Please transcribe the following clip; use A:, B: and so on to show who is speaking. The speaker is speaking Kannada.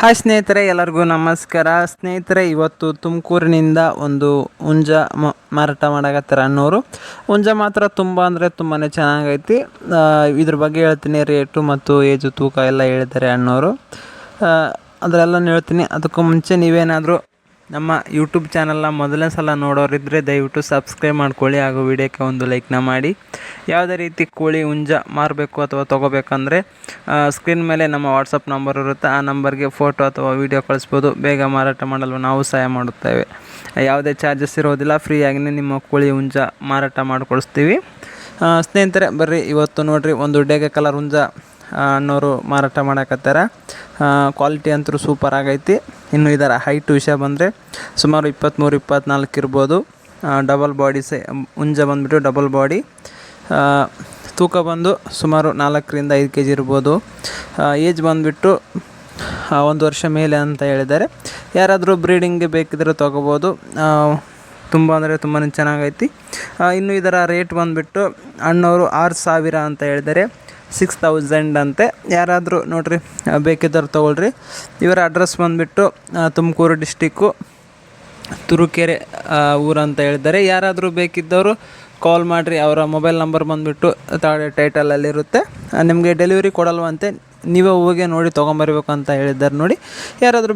A: ಹಾಯ್ ಸ್ನೇಹಿತರೆ, ಎಲ್ಲರಿಗೂ ನಮಸ್ಕಾರ. ಸ್ನೇಹಿತರೆ, ಇವತ್ತು ತುಮಕೂರಿನಿಂದ ಒಂದು ಹುಂಜ ಮಾರಾಟ ಮಾಡಕತ್ತಾರೆ ಅನ್ನೋರು. ಹುಂಜ ಮಾತ್ರ ತುಂಬ ಅಂದರೆ ತುಂಬಾ ಚೆನ್ನಾಗೈತಿ. ಇದ್ರ ಬಗ್ಗೆ ಹೇಳ್ತೀನಿ, ರೇಟು ಮತ್ತು ಏಜು, ತೂಕ ಎಲ್ಲ ಹೇಳ್ತಾರೆ ಅನ್ನೋರು. ಅದರೆಲ್ಲ ಹೇಳ್ತೀನಿ. ಅದಕ್ಕೂ ಮುಂಚೆ ನೀವೇನಾದರೂ ನಮ್ಮ ಯೂಟ್ಯೂಬ್ ಚಾನಲ್ನ ಮೊದಲನೇ ಸಲ ನೋಡೋರಿದ್ದರೆ ದಯವಿಟ್ಟು ಸಬ್ಸ್ಕ್ರೈಬ್ ಮಾಡ್ಕೊಳ್ಳಿ ಹಾಗೂ ವಿಡಿಯೋಕ್ಕೆ ಒಂದು ಲೈಕ್ನ ಮಾಡಿ. ಯಾವುದೇ ರೀತಿ ಕೋಳಿ ಹುಂಜ ಮಾರಬೇಕು ಅಥವಾ ತೊಗೋಬೇಕಂದ್ರೆ ಸ್ಕ್ರೀನ್ ಮೇಲೆ ನಮ್ಮ ವಾಟ್ಸಪ್ ನಂಬರ್ ಇರುತ್ತೆ. ಆ ನಂಬರ್ಗೆ ಫೋಟೋ ಅಥವಾ ವಿಡಿಯೋ ಕಳಿಸ್ಬೋದು. ಬೇಗ ಮಾರಾಟ ಮಾಡಲು ನಾವು ಸಹಾಯ ಮಾಡುತ್ತೇವೆ. ಯಾವುದೇ ಚಾರ್ಜಸ್ ಇರೋದಿಲ್ಲ ಫ್ರೀಯಾಗಿಯೇ ನಿಮ್ಮ ಕೋಳಿ ಹುಂಜ ಮಾರಾಟ ಮಾಡಿಕೊಡಿಸ್ತೀವಿ ಸ್ನೇಹಿತರೆ, ಬರ್ರಿ, ಇವತ್ತು ನೋಡಿರಿ, ಒಂದು ಡೇಗೆ ಕಲರ್ ಹುಂಜ. ಅಣ್ಣವರು ಮಾರಾಟ ಮಾಡಕತ್ತಾರ. ಕ್ವಾಲಿಟಿ ಅಂತೂ ಸೂಪರ್ ಆಗೈತಿ. ಇನ್ನು ಇದರ ಹೈಟ್ ವಿಷಯ ಬಂದರೆ ಸುಮಾರು ಇಪ್ಪತ್ತ್ಮೂರು ಇಪ್ಪತ್ತ್ನಾಲ್ಕು ಇರ್ಬೋದು. ಡಬಲ್ ಬಾಡಿ ಸೈ ಹುಂಜ ಬಂದುಬಿಟ್ಟು ಡಬಲ್ ಬಾಡಿ ತೂಕ ಬಂದು ಸುಮಾರು ನಾಲ್ಕರಿಂದ ಐದು ಕೆ ಜಿ ಇರ್ಬೋದು ಏಜ್ ಬಂದುಬಿಟ್ಟು ಒಂದು ವರ್ಷ ಮೇಲೆ ಅಂತ ಹೇಳಿದ್ದಾರೆ. ಯಾರಾದರೂ ಬ್ರೀಡಿಂಗ್ಗೆ ಬೇಕಿದ್ರೆ ತೊಗೋಬೋದು. ತುಂಬ ಅಂದರೆ ತುಂಬಾ ಚೆನ್ನಾಗೈತಿ. ಇನ್ನು ಇದರ ರೇಟ್ ಬಂದುಬಿಟ್ಟು ಅಣ್ಣವರು ಆರು ಸಾವಿರ ಅಂತ ಹೇಳಿದ್ದಾರೆ. ಸಿಕ್ಸ್ ತೌಸಂಡ್ ಅಂತೆ. ಯಾರಾದರೂ ನೋಡಿರಿ ಬೇಕಿದ್ದವ್ರು ತೊಗೊಳ್ರಿ. ಇವರ ಅಡ್ರೆಸ್ ಬಂದುಬಿಟ್ಟು ತುಮಕೂರು ಡಿಸ್ಟಿಕ್ಕು, ತುರುಕೆರೆ ಊರು ಅಂತ ಹೇಳಿದ್ದಾರೆ. ಯಾರಾದರೂ ಬೇಕಿದ್ದವರು ಕಾಲ್ ಮಾಡಿರಿ, ಅವರ ಮೊಬೈಲ್ ನಂಬರ್ ಬಂದುಬಿಟ್ಟು ತಾಳೆ ಟೈಟಲಲ್ಲಿರುತ್ತೆ. ನಿಮಗೆ ಡೆಲಿವರಿ ಕೊಡಲ್ವಂತೆ, ನೀವೇ ಹೋಗಿ ನೋಡಿ ತೊಗೊಂಬರ್ಬೇಕು ಅಂತ ಹೇಳಿದ್ದಾರೆ ನೋಡಿ. ಯಾರಾದರೂ